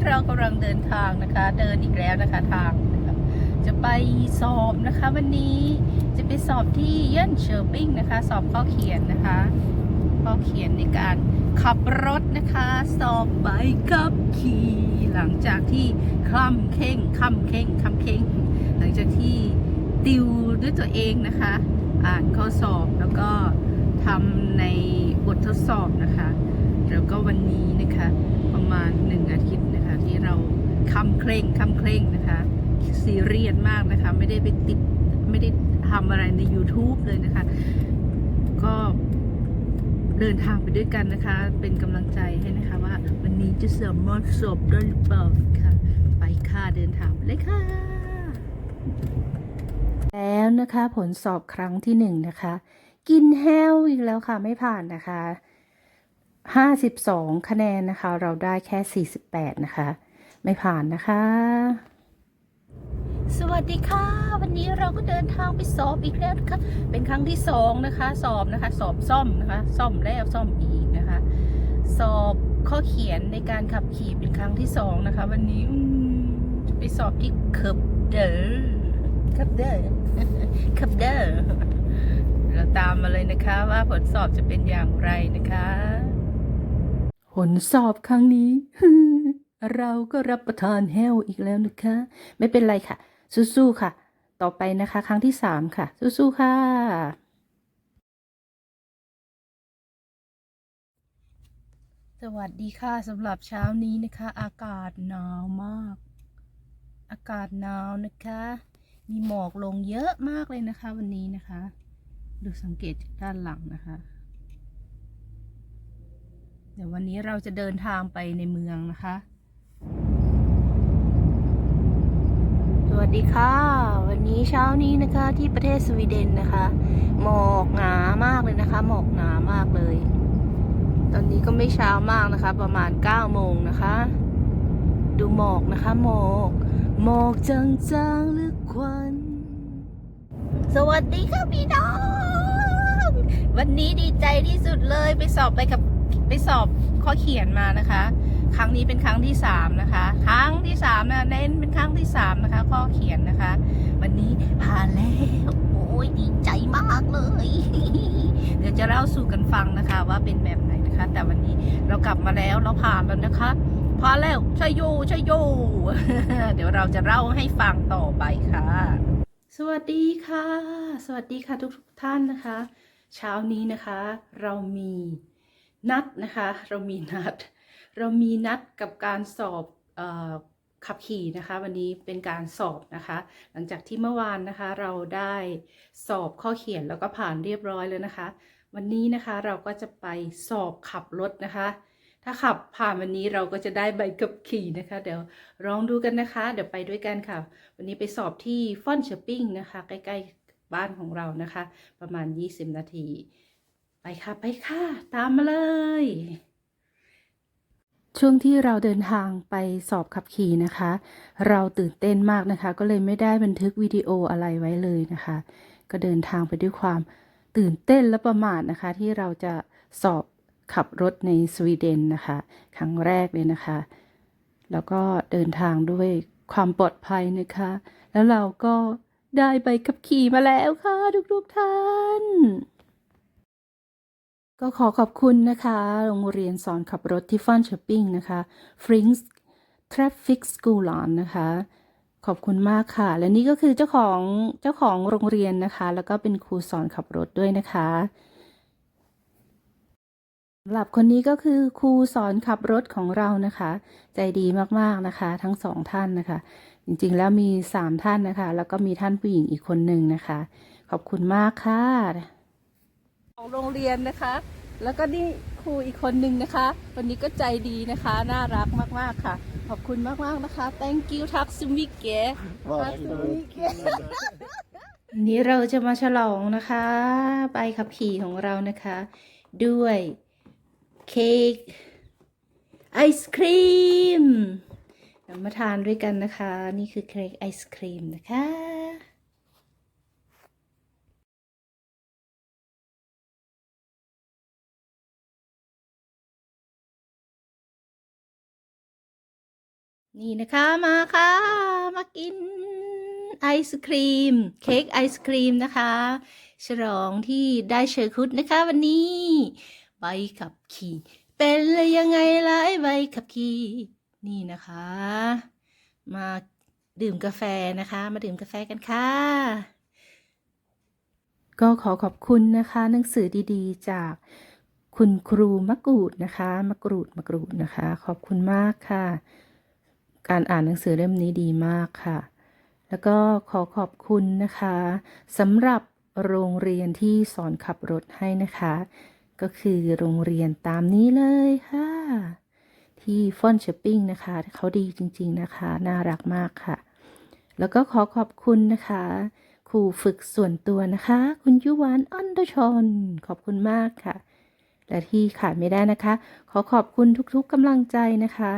้เรากำลังเดินทางนะคะ เดินอีกแล้วนะคะทางนะคะจะไปสอบนะคะ วันนี้จะไปสอบที่เย่นเชอร์ปิ้งนะคะ สอบข้อเขียนนะคะ ข้อเขียนในการขับรถนะคะ สอบใบขับขี่หลังจากที่คล่ำเข่งคล่ำเข่งคล่ำเข่งหลังจากที่ติวด้วยตัวเองนะคะ อ่านข้อสอบแล้วก็ทำในบททดสอบนะคะ แล้วก็วันนี้นะคะ ประมาณหนึ่งอาทิตย์ เราคำเคร่งคำเคร่งนะคะซีเรียสมากนะคะ ไม่ได้ไปติดไม่ได้ทำอะไรใน YouTube เลยนะคะ ก็เดินทางไปด้วยกันนะคะ เป็นกำลังใจให้นะคะว่า วันนี้จะเสามารถสอบได้หรือเปล่าค่ะไปค่ะเดินทางเลยค่ะ แล้วนะคะผลสอบครั้งที่หนึ่งนะคะ กินแห้วอีกแล้วค่ะไม่ผ่านนะคะ 52 คะแนนนะคะ เราได้แค่ 48 นะคะ ไม่ผ่านนะคะ สวัสดีค่ะ วันนี้เราก็เดินทางไปสอบอีกแล้วนะคะเป็นครั้งที่สองนะคะ สอบนะคะ สอบซ่อมนะคะ ซ่อมแล้วซ่อมอีกนะคะ สอบข้อเขียนในการขับขี่เป็นครั้งที่สองนะคะ วันนี้อืมจะไปสอบที่เคิบเดอร์เคิบเดอร์เคิบเดอร์เราตามมาเลยนะคะว่าผลสอบจะเป็นอย่างไรนะคะ ผลสอบครั้งนี้ เราก็รับประทานแห้วอีกแล้วนะคะ ไม่เป็นไรค่ะ สู้ๆค่ะ ต่อไปนะคะ ครั้งที่สามค่ะ สู้ๆค่ะ สวัสดีค่ะสำหรับเช้านี้นะคะ อากาศหนาวมาก อากาศหนาวนะคะ มีหมอกลงเยอะมากเลยนะคะ วันนี้นะคะ ดูสังเกตจากด้านหลังนะคะเดี๋ยววันนี้เราจะเดินทางไปในเมืองนะคะ ดีค่ะ วันนี้เช้านี้นะคะที่ประเทศสวีเดนนะคะ หมอกหนามากเลยนะคะ หมอกหนามากเลย ตอนนี้ก็ไม่เช้ามากนะคะ ประมาณ9โมงนะคะ ดูหมอกนะคะหมอกหมอกจางๆหรือควันสวัสดีค่ะพี่น้อง วันนี้ดีใจที่สุดเลยไปสอบไปกับไปสอบข้อเขียนมานะคะ ครั้งนี้เป็นครั้งที่สามนะคะ ครั้งที่สามนะเน้นเป็นครั้งที่สามนะคะข้อเขียนนะคะ วันนี้ผ่านแล้วโอ้ยดีใจมากเลย เดี๋ยวจะเล่าสู่กันฟังนะคะ ว่าเป็นแบบไหนนะคะ แต่วันนี้เรากลับมาแล้วเราผ่านแล้วนะคะผ่านแล้วชยโยชยโย เดี๋ยวเราจะเล่าให้ฟังต่อไปค่ะ สวัสดีค่ะ สวัสดีค่ะทุกๆท่านนะคะ เช้านี้นะคะ เรามีนัดนะคะ เรามีนัด เรามีนัดกับการสอบออขับขี่นะคะ วันนี้เป็นการสอบนะคะ หลังจากที่เมื่อวานนะคะ เราได้สอบข้อเขียนแล้วก็ผ่านเรียบร้อยแล้วนะคะ วันนี้นะคะเราก็จะไปสอบขับรถนะคะ ถ้าขับผ่านวันนี้เราก็จะได้ใบขับขี่นะคะ เดี๋ยวลองดูกันนะคะ เดี๋ยวไปด้วยกันค่ะ วันนี้ไปสอบที่ฟอนช้อปปิ้งนะคะ ใกล้ๆบ้านของเรานะคะ ประมาณ 20 นาที ไปค่ะไปค่ะ ตามมาเลย ช่วงที่เราเดินทางไปสอบขับขี่นะคะ เราตื่นเต้นมากนะคะ ก็เลยไม่ได้บันทึกวิดีโออะไรไว้เลยนะคะ ก็เดินทางไปด้วยความตื่นเต้นและประมาทนะคะ ที่เราจะสอบขับรถในสวีเดนนะคะ ครั้งแรกเลยนะคะ แล้วก็เดินทางด้วยความปลอดภัยนะคะ แล้วเราก็ได้ใบขับขี่มาแล้วค่ะทุกๆท่าน ก็ขอขอบคุณนะคะ โรงเรียนสอนขับรถที่ฟอนช้อปปิ้งนะคะ f r i n k s Traffic School นะคะ ขอบคุณมากค่ะ และนี่ก็คือเจ้าของเจ้าของโรงเรียนนะคะ แล้วก็เป็นครูสอนขับรถด้วยนะคะสำหรับคนนี้ก็คือครูสอนขับรถของเรานะคะ ใจดีมากๆนะคะ ทั้งสองท่านนะคะ จริงๆแล้วมีสามท่านนะคะ แล้วก็มีท่านผู้หญิงอีกคนหนึ่งนะคะ ขอบคุณมากค่ะ ของโรงเรียนนะคะ แล้วก็นี่ครูอีกคนหนึ่งนะคะ วันนี้ก็ใจดีนะคะ น่ารักมากๆค่ะ ขอบคุณมากๆนะคะ thank you ทักซุมิเกะทักซุมิเกะนี้เราจะมาฉลองนะคะใบขับขี่ของเรานะคะ ด้วยเค้กไอศครีมมาทานด้วยกันนะคะ นี่คือเค้กไอศครีมนะคะ นี่นะคะมาค่ะ มากินไอศครีม เค้กไอศครีมนะคะ ฉลองที่ได้เชอร์คุดนะคะวันนี้ ใบขับขี่ เป็นเลยยังไงล่ะไอใบขับขี่ นี่นะคะ มาดื่มกาแฟนะคะ มาดื่มกาแฟกันค่ะ ก็ขอขอบคุณนะคะ หนังสือดีๆ จากคุณครูมะกรูดนะคะ มะกรูดมะกรูดนะคะ ขอบคุณมากค่ะ การอ่านหนังสือเล่มนี้ดีมากค่ะ แล้วก็ขอขอบคุณนะคะสำหรับโรงเรียนที่สอนขับรถให้นะคะ ก็คือโรงเรียนตามนี้เลยค่ะ ที่ฟอนช้อปปิ้งนะคะเขาดีจริงๆนะคะ น่ารักมากค่ะ แล้วก็ขอขอบคุณนะคะครูฝึกส่วนตัวนะคะ คุณยุวานอันดชนขอบคุณมากค่ะ และที่ขาดไม่ได้นะคะ ขอขอบคุณทุกๆกำลังใจนะคะ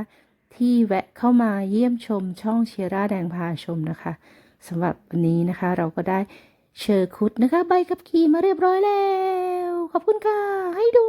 ที่แวะเข้ามาเยี่ยมชมช่องเชียร่าแดงพาชมนะคะสำหรับวันนี้นะคะเราก็ได้เชอร์คุดนะคะ ใบกับขี่มาเรียบร้อยแล้ว ขอบคุณค่ะ ให้ดู